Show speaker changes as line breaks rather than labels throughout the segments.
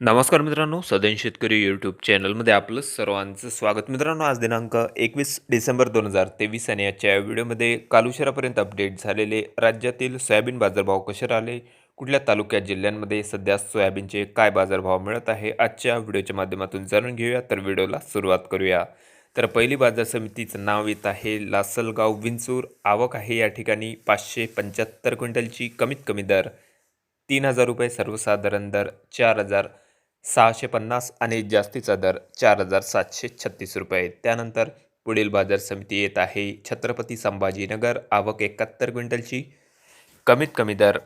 नमस्कार मित्रांनो सदन शेतकरी यूट्यूब चॅनलमध्ये आपलं सर्वांचं स्वागत. मित्रांनो आज दिनांक एकवीस डिसेंबर दोन हजार तेवीस आणि आजच्या या व्हिडिओमध्ये कालुशरापर्यंत अपडेट झालेले राज्यातील सोयाबीन बाजारभाव कसे राहिले? कुठल्या तालुक्यात जिल्ह्यांमध्ये सध्या सोयाबीनचे काय बाजारभाव मिळत आहे? आजच्या व्हिडिओच्या माध्यमातून जाणून घेऊया तर व्हिडिओला सुरुवात करूया. तर पहिली बाजार समितीचं नाव येत आहे लासलगाव विंचूर. आवक आहे या ठिकाणी पाचशे पंच्याहत्तर क्विंटलची कमीत कमी दर तीन हजार रुपये सर्वसाधारण दर चार हजार सहाशे पन्नास आणि जास्तीचा दर चार हजार सातशे छत्तीस रुपये. त्यानंतर पुढील बाजार समिती येत आहे. छत्रपती संभाजीनगर आवक एकाहत्तर क्विंटलची. कमीत कमी दर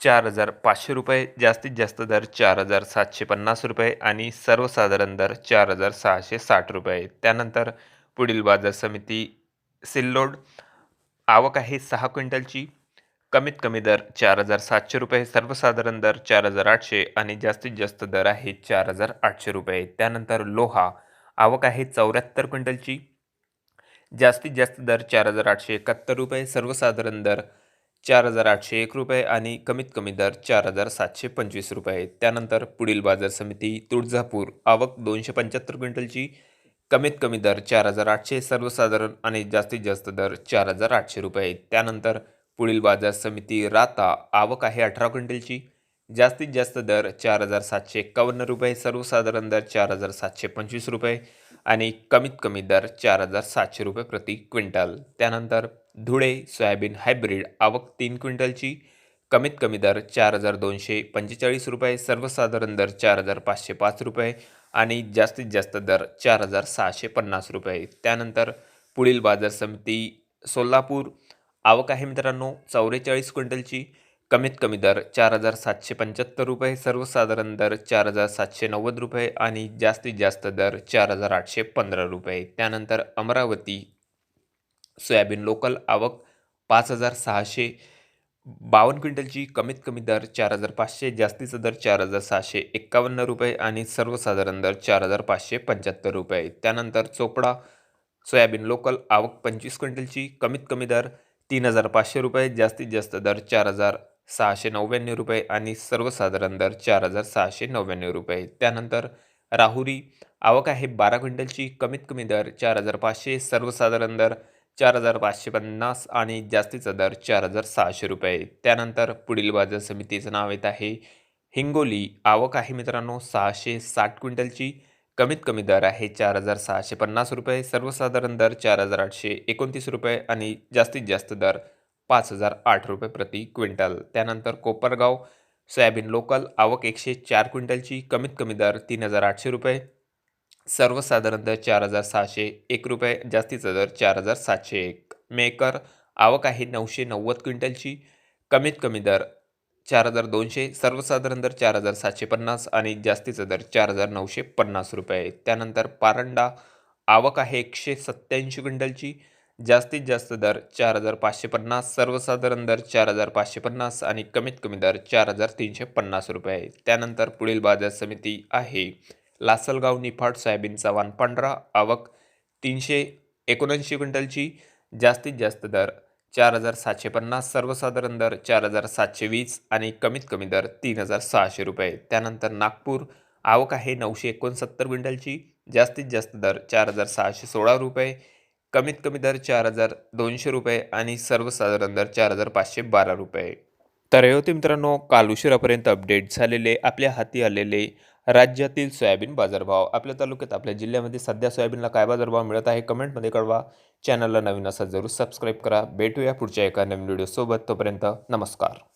चार हजार पाचशे रुपये जास्तीत जास्त दर चार हजार सातशे पन्नास रुपये आणि सर्वसाधारण दर चार हजार सहाशे साठ रुपये. त्यानंतर पुढील बाजार समिती सिल्लोड आवक आहे सहा क्विंटलची. कमीत कमी दर चार हजार सातशे रुपये सर्वसाधारण दर चार हजार आठशे आणि जास्तीत जास्त दर आहे चार हजार आठशे रुपये. त्यानंतर लोहा आवक आहे चौऱ्याहत्तर क्विंटलची. जास्तीत जास्त दर चार हजार आठशे एकाहत्तर रुपये सर्वसाधारण दर चार हजार आठशे एक रुपये आणि कमीत कमी दर चार हजार सातशे पंचवीस रुपये. त्यानंतर पुढील बाजार समिती तुळजापूर आवक दोनशे पंच्याहत्तर क्विंटलची. कमीत कमी दर चार हजार आठशे सर्वसाधारण आणि जास्तीत जास्त दर चार हजार आठशे रुपये. त्यानंतर पुढील बाजार समिती राता आवक आहे अठरा क्विंटलची. जास्तीत जास्त दर चार हजार सातशे एक्कावन्न रुपये सर्वसाधारण दर चार हजार सातशे पंचवीस रुपये आणि कमीत कमी दर चार हजार सातशे रुपये प्रति क्विंटल. त्यानंतर धुळे सोयाबीन हायब्रीड आवक तीन क्विंटलची कमीत कमी दर चार हजार दोनशे पंचेचाळीस रुपये सर्वसाधारण दर चार हजार पाचशे पाच रुपये आणि जास्तीत जास्त दर चार हजार सहाशे पन्नास रुपये. त्यानंतर पुढील बाजार समिती सोलापूर आवक आहे मित्रांनो चौवेचाळीस क्विंटलची. कमीत कमी दर चार हजार सातशे पंच्याहत्तर रुपये सर्वसाधारण दर चार हजार सातशे नव्वद रुपये आणि जास्तीत जास्त दर चार हजार आठशे पंधरा रुपये. त्यानंतर अमरावती सोयाबीन लोकल आवक पाच हजार सहाशे बावन्न क्विंटलची. कमीत कमी दर चार हजार पाचशे जास्तीचा दर चार हजार सहाशे एक्कावन्न रुपये आणि सर्वसाधारण दर चार हजार पाचशे पंच्याहत्तर रुपये. त्यानंतर चोपडा सोयाबीन लोकल आवक पंचवीस क्विंटलची. कमीत कमी दर तीन हजार पाचशे रुपये जास्तीत जास्त दर चार हजार सहाशे नव्याण्णव रुपये आणि सर्वसाधारण दर चार हजार सहाशे नव्याण्णव रुपये. त्यानंतर राहुरी आवक आहे बारा क्विंटलची कमीत कमी दर चार हजार पाचशे सर्वसाधारण दर चार हजार पाचशे पन्नास आणि जास्तीचा दर चार हजार सहाशे रुपये. त्यानंतर पुढील बाजार समितीचं नाव येत आहे हिंगोली. आवक आहे मित्रांनो सहाशे साठ क्विंटलची कमीत कमी दर आहे चार हजार सहाशे पन्नास रुपये सर्वसाधारण दर चार हजार आठशे एकोणतीस रुपये आणि जास्तीत जास्त दर पाच हजार आठ रुपये प्रति क्विंटल. त्यानंतर कोपरगाव सोयाबीन लोकल आवक एकशे चार क्विंटलची कमीत कमी दर तीन हजार आठशे रुपये. सर्वसाधारण दर चार हजार सहाशे एक रुपये जास्तीचा दर चार हजार सातशे एक. मेकर आवक आहे नऊशे नव्वद क्विंटलची कमीत कमी दर चार हजार दोनशे सर्वसाधारण दर चार हजार सातशे पन्नास आणि जास्तीचा दर चार हजार नऊशे पन्नास रुपये. त्यानंतर पारंडा आवक आहे एकशे सत्त्याऐंशी क्विंटलची. जास्तीत जास्त दर चार हजार पाचशे पन्नास सर्वसाधारण दर चार हजार पाचशे पन्नास आणि कमीत कमी दर चार हजार तीनशे पन्नास रुपये. त्यानंतर पुढील बाजार समिती आहे. लासलगाव निफाड सोयाबीनचा वान पांढरा आवक तीनशे एकोणऐंशी क्विंटलची. जास्तीत जास्त दर चार हजार सातशे पन्नास सर्वसाधारण दर चार हजार सातशे वीस आणि कमीत कमी दर तीन हजार सहाशे रुपये. त्यानंतर नागपूर आवक आहे नऊशे एकोणसत्तर क्विंटलची जास्तीत जास्त दर चार हजार सहाशे सोळा रुपये कमीत कमी दर चार हजार दोनशे रुपये आणि सर्वसाधारण दर चार हजार पाचशे बारा रुपये. तर हे होते मित्रांनो काल उशिरापर्यंत अपडेट झालेले आपल्या हाती आलेले राज्यातील सोयाबीन बाजारभाव. आपल्या तालुक्यात आपल्या जिल्ह्यामध्ये सध्या सोयाबीनला काय बाजारभाव मिळत आहे कमेंटमध्ये कळवा. चॅनलला नवीन असा जरूर सबस्क्राईब करा. भेटूया पुढच्या एका नवीन व्हिडिओसोबत तोपर्यंत नमस्कार.